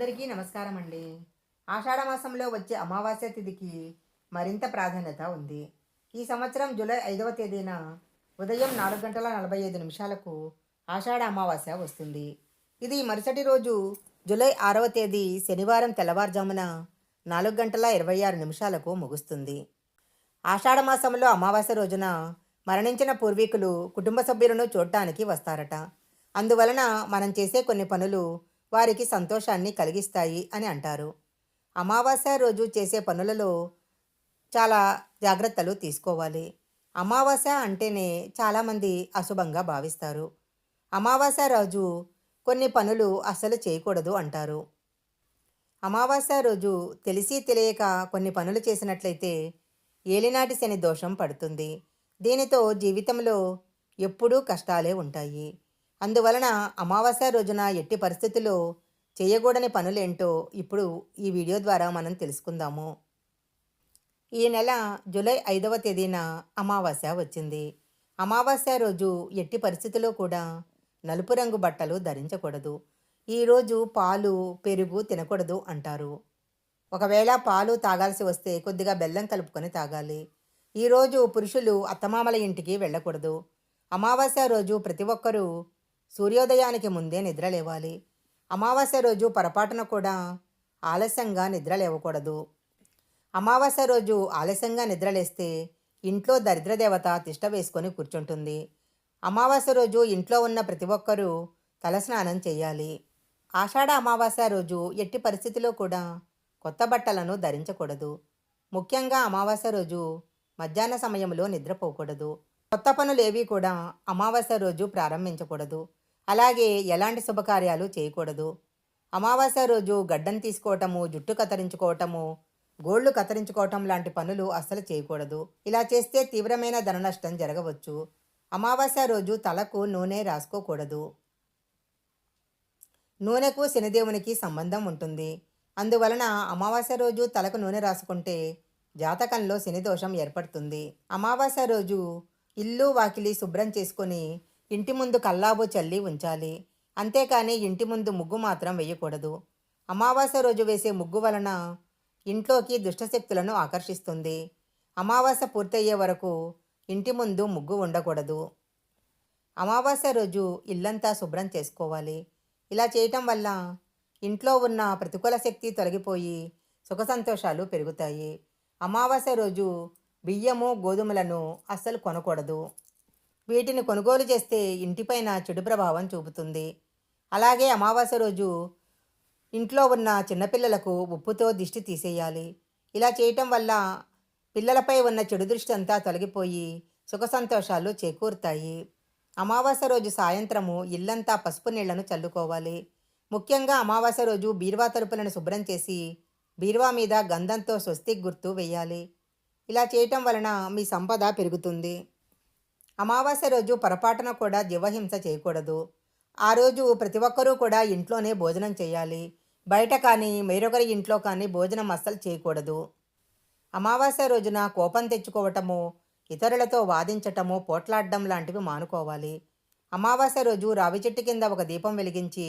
అందరికీ నమస్కారం అండి ఆషాఢ మాసంలో వచ్చే అమావాస్య తిథికి మరింత ప్రాధాన్యత ఉంది. ఈ సంవత్సరం జూలై ఐదవ తేదీన ఉదయం నాలుగు గంటల నలభై ఐదు నిమిషాలకు ఆషాఢ అమావాస్య వస్తుంది. ఇది మరుసటి రోజు జూలై ఆరవ తేదీ శనివారం తెల్లవారుజామున నాలుగు గంటల ఇరవై ఆరు నిమిషాలకు ముగుస్తుంది. ఆషాఢ మాసంలో అమావాస్య రోజున మరణించిన పూర్వీకులు కుటుంబ సభ్యులను చూడటానికి వస్తారట. అందువలన మనం చేసే కొన్ని పనులు వారికి సంతోషాన్ని కలిగిస్తాయి అని అంటారు. అమావాస్య రోజు చేసే పనులలో చాలా జాగ్రత్తలు తీసుకోవాలి. అమావాస్య అంటేనే చాలామంది అశుభంగా భావిస్తారు. అమావాస్య రోజు కొన్ని పనులు అస్సలు చేయకూడదు అంటారు. అమావాస్య రోజు తెలిసి తెలియక కొన్ని పనులు చేసినట్లయితే ఏలినాటి శని దోషం పడుతుంది. దీనితో జీవితంలో ఎప్పుడూ కష్టాలే ఉంటాయి. అందువలన అమావాస్య రోజున ఎట్టి పరిస్థితుల్లో చేయకూడని పనులేంటో ఇప్పుడు ఈ వీడియో ద్వారా మనం తెలుసుకుందాము. ఈ నెల జూలై ఐదవ తేదీన అమావాస్య వచ్చింది. అమావాస్య రోజు ఎట్టి పరిస్థితుల్లో కూడా నలుపు రంగు బట్టలు ధరించకూడదు. ఈరోజు పాలు పెరుగు తినకూడదు అంటారు. ఒకవేళ పాలు తాగాల్సి వస్తే కొద్దిగా బెల్లం కలుపుకొని తాగాలి. ఈరోజు పురుషులు అత్తమామల ఇంటికి వెళ్ళకూడదు. అమావాస్య రోజు ప్రతి ఒక్కరూ సూర్యోదయానికి ముందే నిద్ర లేవాలి. అమావాస్య రోజు పొరపాటున కూడా ఆలస్యంగా నిద్ర లేవకూడదు. అమావాస్య రోజు ఆలస్యంగా నిద్రలేస్తే ఇంట్లో దరిద్రదేవత తిష్ట వేసుకొని కూర్చుంటుంది. అమావాస్య రోజు ఇంట్లో ఉన్న ప్రతి ఒక్కరూ తలస్నానం చేయాలి. ఆషాఢ అమావాస్య రోజు ఎట్టి పరిస్థితిలో కూడా కొత్త బట్టలను ధరించకూడదు. ముఖ్యంగా అమావాస్య రోజు మధ్యాహ్న సమయంలో నిద్రపోకూడదు కొత్త పనులేవి కూడా అమావాస్య రోజు ప్రారంభించకూడదు. అలాగే ఎలాంటి శుభకార్యాలు చేయకూడదు. అమావాస్య రోజు గడ్డం తీసుకోవటము జుట్టు కత్తిరించుకోవటము గోళ్ళు కత్తిరించుకోవటం లాంటి పనులు అస్సలు చేయకూడదు. ఇలా చేస్తే తీవ్రమైన ధన నష్టం జరగవచ్చు. అమావాస్య రోజు తలకు నూనె రాసుకోకూడదు. నూనెకు శనిదేవునికి సంబంధం ఉంటుంది. అందువలన అమావాస్య రోజు తలకు నూనె రాసుకుంటే జాతకంలో శని దోషం ఏర్పడుతుంది. అమావాస్య రోజు ఇల్లు వాకిలి శుభ్రం చేసుకొని ఇంటి ముందు కల్లాబు చల్లి ఉంచాలి. అంతేకాని ఇంటి ముందు ముగ్గు మాత్రం వేయకూడదు. అమావాస్య రోజు వేసే ముగ్గు వలన ఇంట్లోకి దుష్టశక్తులను ఆకర్షిస్తుంది. అమావాస్య పూర్తయ్యే వరకు ఇంటి ముందు ముగ్గు ఉండకూడదు. అమావాస్య రోజు ఇల్లంతా శుభ్రం చేసుకోవాలి. ఇలా చేయటం వల్ల ఇంట్లో ఉన్న ప్రతికూల శక్తి తొలగిపోయి సుఖ సంతోషాలు పెరుగుతాయి. అమావాస్య రోజు బియ్యము గోధుమలను అస్సలు కొనకూడదు. వీటిని కొనుగోలు చేస్తే ఇంటిపైన చెడు ప్రభావం చూపుతుంది. అలాగే అమావాస్య రోజు ఇంట్లో ఉన్న చిన్నపిల్లలకు ఉప్పుతో దిష్టి తీసేయాలి. ఇలా చేయటం వల్ల పిల్లలపై ఉన్న చెడు దృష్టి అంతా తొలగిపోయి సుఖ సంతోషాలు చేకూరుతాయి. అమావాస్య రోజు సాయంత్రము ఇల్లంతా పసుపు నీళ్ళను చల్లుకోవాలి. ముఖ్యంగా అమావాస్య రోజు బీరువా తలుపులను శుభ్రం చేసి బీరువా మీద గంధంతో స్వస్తిక్ గుర్తు వేయాలి. ఇలా చేయటం వలన మీ సంపద పెరుగుతుంది. అమావాస్య రోజు పొరపాటున కూడా జీవహింస చేయకూడదు. ఆ రోజు ప్రతి ఒక్కరూ కూడా ఇంట్లోనే భోజనం చేయాలి. బయట కానీ వేరొకరి ఇంట్లో కానీ భోజనం అస్సలు చేయకూడదు. అమావాస్య రోజున కోపం తెచ్చుకోవటము ఇతరులతో వాదించటము పోట్లాడడం లాంటివి మానుకోవాలి. అమావాస్య రోజు రావి చెట్టు కింద ఒక దీపం వెలిగించి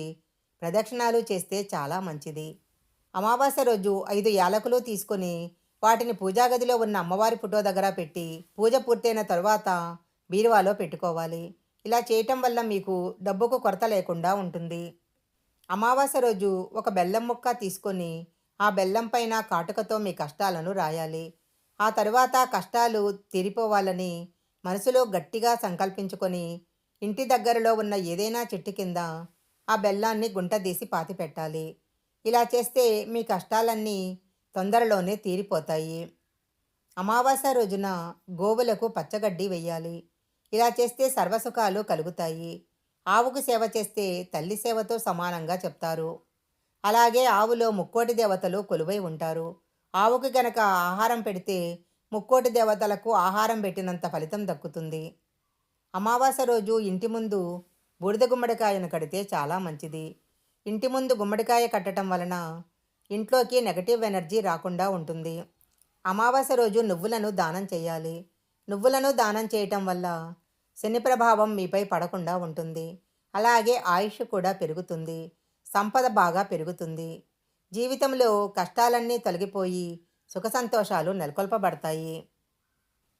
ప్రదక్షిణాలు చేస్తే చాలా మంచిది. అమావాస్య రోజు ఐదు యాలకులు తీసుకొని వాటిని పూజా గదిలో ఉన్న అమ్మవారి ఫోటో దగ్గర పెట్టి పూజ పూర్తయిన తరువాత బీరువాలో పెట్టుకోవాలి. ఇలా చేయటం వల్ల మీకు డబ్బుకు కొరత లేకుండా ఉంటుంది. అమావాస్య రోజు ఒక బెల్లం ముక్క తీసుకొని ఆ బెల్లం పైన కాటుకతో మీ కష్టాలను రాయాలి. ఆ తరువాత కష్టాలు తీరిపోవాలని మనసులో గట్టిగా సంకల్పించుకొని ఇంటి దగ్గరలో ఉన్న ఏదైనా చెట్టు కింద ఆ బెల్లాన్ని గుంటదీసి పాతి పెట్టాలి. ఇలా చేస్తే మీ కష్టాలన్నీ తొందరలోనే తీరిపోతాయి. అమావాస్య రోజున గోవులకు పచ్చగడ్డి వెయ్యాలి ఇలా చేస్తే సర్వసుఖాలు కలుగుతాయి. ఆవుకు సేవ చేస్తే తల్లి సేవతో సమానంగా చెప్తారు. అలాగే ఆవులో ముక్కోటి దేవతలు కొలువై ఉంటారు. ఆవుకి గనక ఆహారం పెడితే ముక్కోటి దేవతలకు ఆహారం పెట్టినంత ఫలితం దక్కుతుంది. అమావాస రోజు ఇంటి ముందు బూడిద గుమ్మడికాయను కడితే చాలా మంచిది. ఇంటి ముందు గుమ్మడికాయ కట్టడం వలన ఇంట్లోకి నెగటివ్ ఎనర్జీ రాకుండా ఉంటుంది. అమావాస రోజు నువ్వులను దానం చేయాలి. నువ్వులను దానం చేయటం వల్ల శని ప్రభావం మీపై పడకుండా ఉంటుంది. అలాగే ఆయుష్ కూడా పెరుగుతుంది. సంపద బాగా పెరుగుతుంది. జీవితంలో కష్టాలన్నీ తొలగిపోయి సుఖ సంతోషాలు నెలకొల్పబడతాయి.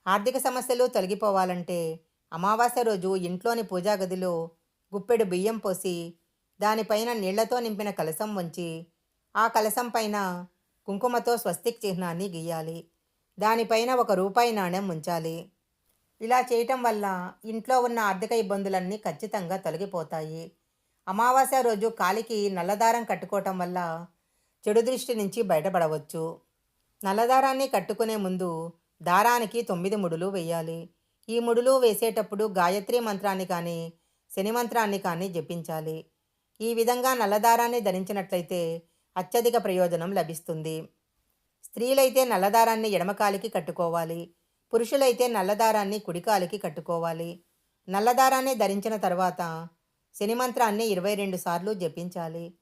ఆర్థిక సమస్యలు తొలగిపోవాలంటే అమావాస్య రోజు ఇంట్లోని పూజా గదిలో గుప్పెడు బియ్యం పోసి దానిపైన నీళ్ళతో నింపిన కలశం ఉంచి ఆ కలశం పైన కుంకుమతో స్వస్తిక్ చిహ్నాన్ని గీయాలి. దానిపైన ఒక రూపాయి నాణ్యం ఉంచాలి. ఇలా చేయటం వల్ల ఇంట్లో ఉన్న ఆర్థిక ఇబ్బందులన్నీ ఖచ్చితంగా తొలగిపోతాయి. అమావాస్య రోజు కాలికి నల్లదారం కట్టుకోవటం వల్ల చెడు దృష్టి నుంచి బయటపడవచ్చు. నల్లదారాన్ని కట్టుకునే ముందు దారానికి తొమ్మిది ముడులు వేయాలి. ఈ ముడులు వేసేటప్పుడు గాయత్రి మంత్రాన్ని కానీ శని మంత్రాన్ని కానీ జపించాలి. ఈ విధంగా నల్లదారాన్ని ధరించినట్లయితే అత్యధిక ప్రయోజనం లభిస్తుంది. స్త్రీలైతే నల్లదారాన్ని ఎడమకాలికి కట్టుకోవాలి. పురుషులైతే నల్లదారాన్ని కుడికాలికి కట్టుకోవాలి. నల్లదారాన్ని ధరించిన తర్వాత శనిమంత్రాన్ని ఇరవై రెండు సార్లు జపించాలి.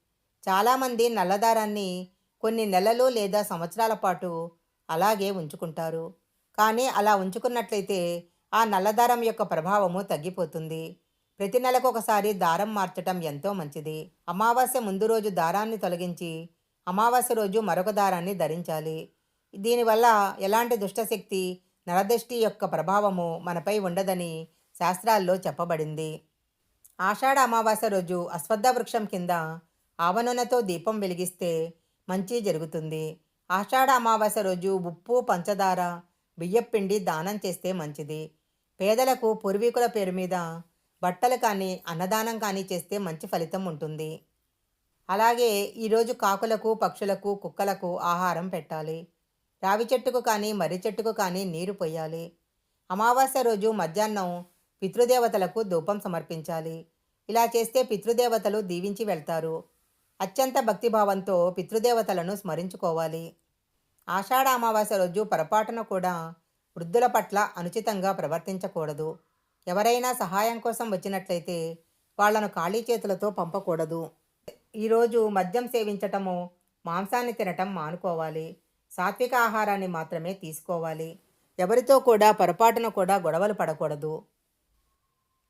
చాలామంది నల్లదారాన్ని కొన్ని నెలలు లేదా సంవత్సరాల పాటు అలాగే ఉంచుకుంటారు. కానీ అలా ఉంచుకున్నట్లయితే ఆ నల్లదారం యొక్క ప్రభావము తగ్గిపోతుంది. ప్రతి నెలకు ఒకసారి దారం మార్చటం ఎంతో మంచిది. అమావాస్య ముందు రోజు దారాన్ని తొలగించి అమావాస్య రోజు మరొక దారాన్ని ధరించాలి. దీనివల్ల ఎలాంటి దుష్టశక్తి నరదృష్టి యొక్క ప్రభావము మనపై ఉండదని శాస్త్రాల్లో చెప్పబడింది. ఆషాఢ అమావాస్య రోజు అశ్వద్ధ వృక్షం కింద ఆవనూనెతో దీపం వెలిగిస్తే మంచి జరుగుతుంది. ఆషాఢ అమావాస్య రోజు ఉప్పు పంచదార బియ్యపిండి దానం చేస్తే మంచిది. పేదలకు పూర్వీకుల పేరు మీద బట్టలు కానీ అన్నదానం కానీ చేస్తే మంచి ఫలితం ఉంటుంది. అలాగే ఈరోజు కాకులకు పక్షులకు కుక్కలకు ఆహారం పెట్టాలి. రావి చెట్టుకు కానీ మర్రి చెట్టుకు కానీ నీరు పొయ్యాలి అమావాస్య రోజు మధ్యాహ్నం పితృదేవతలకు ధూపం సమర్పించాలి. ఇలా చేస్తే పితృదేవతలు దీవించి వెళ్తారు. అత్యంత భక్తిభావంతో పితృదేవతలను స్మరించుకోవాలి. ఆషాఢ అమావాస్య రోజు పొరపాటున కూడా వృద్ధుల పట్ల అనుచితంగా ప్రవర్తించకూడదు. ఎవరైనా సహాయం కోసం వచ్చినట్లయితే వాళ్ళను ఖాళీ చేతులతో పంపకూడదు. ఈరోజు మద్యం సేవించటము మాంసాన్ని తినటం మానుకోవాలి. సాత్విక ఆహారాన్ని మాత్రమే తీసుకోవాలి. ఎవరితో కూడా పొరపాటున కూడా గొడవలు పడకూడదు.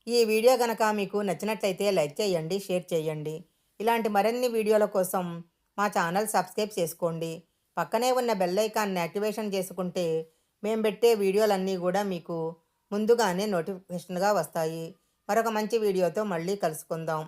ఈ వీడియో గనక మీకు నచ్చినట్లయితే లైక్ చేయండి షేర్ చేయండి. ఇలాంటి మరిన్ని వీడియోల కోసం మా ఛానల్ సబ్స్క్రైబ్ చేసుకోండి. పక్కనే ఉన్న బెల్ ఐకాన్ని యాక్టివేషన్ చేసుకుంటే మేము పెట్టే వీడియోలన్నీ కూడా మీకు ముందుగానే నోటిఫికేషన్గా వస్తాయి. మరొక మంచి వీడియోతో మళ్ళీ కలుసుకుందాం.